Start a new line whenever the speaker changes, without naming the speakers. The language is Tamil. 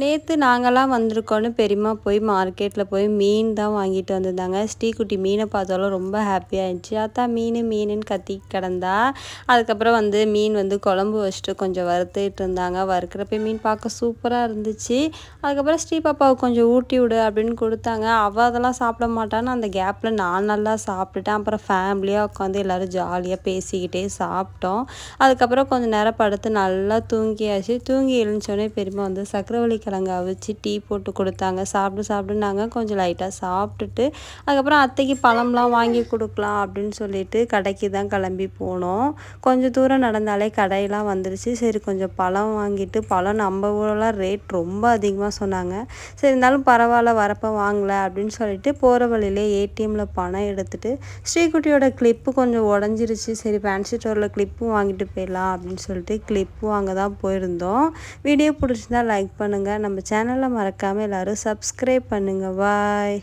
நேற்று நாங்கள்லாம் வந்திருக்கோன்னு பெரியம்மா போய் மார்க்கெட்டில் போய் மீன் தான் வாங்கிட்டு வந்திருந்தாங்க. ஸ்ரீக்குட்டி மீனை பார்த்தாலும் ரொம்ப ஹாப்பியாக இருந்துச்சு அத்தா மீன் மீனுன்னு கத்தி கிடந்தா அதுக்கப்புறம் வந்து மீன் வந்து குழம்பு வச்சுட்டு கொஞ்சம் வறுத்துட்டு இருந்தாங்க. வறுக்கிறப்ப மீன் பார்க்க சூப்பராக இருந்துச்சு. அதுக்கப்புறம் ஸ்ரீ பாப்பாவுக்கு கொஞ்சம் ஊட்டி விடு அப்படின்னு கொடுத்தாங்க. அவள் அதெல்லாம் சாப்பிட மாட்டான்னு அந்த கேப்பில் நான் நல்லா சாப்பிட்டுட்டேன். அப்புறம் ஃபேமிலியாக உட்காந்து எல்லோரும் ஜாலியாக பேசிக்கிட்டே சாப்பிட்டோம். அதுக்கப்புறம் கொஞ்சம் நேரம் படுத்து நல்லா தூங்கியாச்சு. தூங்கி எழுந்தோடனே பெரியம்மா வந்து சக்கரவள்ளி கிழங்கு அவிச்சு டீ போட்டு கொடுத்தாங்க. சாப்பிட்டு சாப்பிடுனாங்க கொஞ்சம் லைட்டாக சாப்பிட்டுட்டு அதுக்கப்புறம் அத்தைக்கு பழம்லாம் வாங்கி கொடுக்கலாம் அப்படின்னு சொல்லிட்டு கடைக்கு தான் கிளம்பி போனோம். கொஞ்சம் தூரம் நடந்தாலே கடையெல்லாம் வந்துருச்சு. சரி கொஞ்சம் பழம் வாங்கிட்டு பழம் நம்ம ஊரெலாம் ரேட் ரொம்ப அதிகமாக சொன்னாங்க. சரி இருந்தாலும் பரவாயில்ல வரப்போ வாங்கலை அப்படின்னு சொல்லிட்டு போகிற வழியிலே ஏடிஎம்மில் பணம் எடுத்துகிட்டு ஸ்ரீகுட்டியோட கிளிப்பு கொஞ்சம் உடஞ்சிருச்சு. சரி ஃபேன்சி ஸ்டோரில் கிளிப்பும் வாங்கிட்டு போயிடலாம் அப்படின்னு சொல்லிட்டு கிளிப்பும் வாங்க தான் போயிருந்தோம். வீடியோ பிடிச்சிருந்தா லைக் பண்ணுங்கள் நம்ம சேனலை மறக்காமல் எல்லோரும் சப்ஸ்கிரைப் பண்ணுங்கள் பாய்